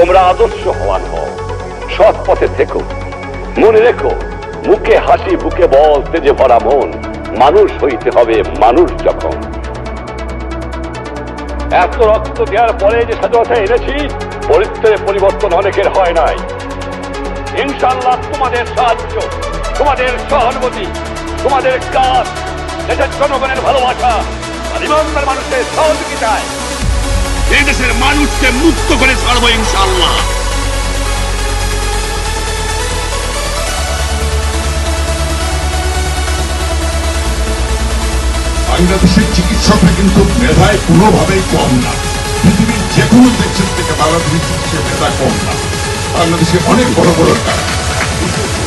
তোমরা আদর্শ হওয়ান হও। সৎ পথে থেকো। মনে রেখো, মুখে হাসি, বুকে বল, তেজে ভরা মন। মানুষ হইতে হবে মানুষ যখন। এত রক্ত দেওয়ার পরে যে স্বাধীনতা এনেছি পরিত্রে পরিবর্তন অনেকের হয় নাই। ইনশাল্লাহ তোমাদের সাহায্য, তোমাদের সহানুভূতি, তোমাদের কাজ, দেশের জনগণের ভালোবাসা আর মানুষের সহযোগিতায় এই দেশের মানুষকে মুক্ত করে ছাড়বো ইনশাল্লাহ বাংলাদেশের চিকিৎসকরা কিন্তু মেধায় কোনোভাবেই কম না। পৃথিবীর যে কোনো দেশের থেকে বাংলাদেশের চিকিৎসা মেধা কম না। বাংলাদেশে অনেক বড় বড় কারখানা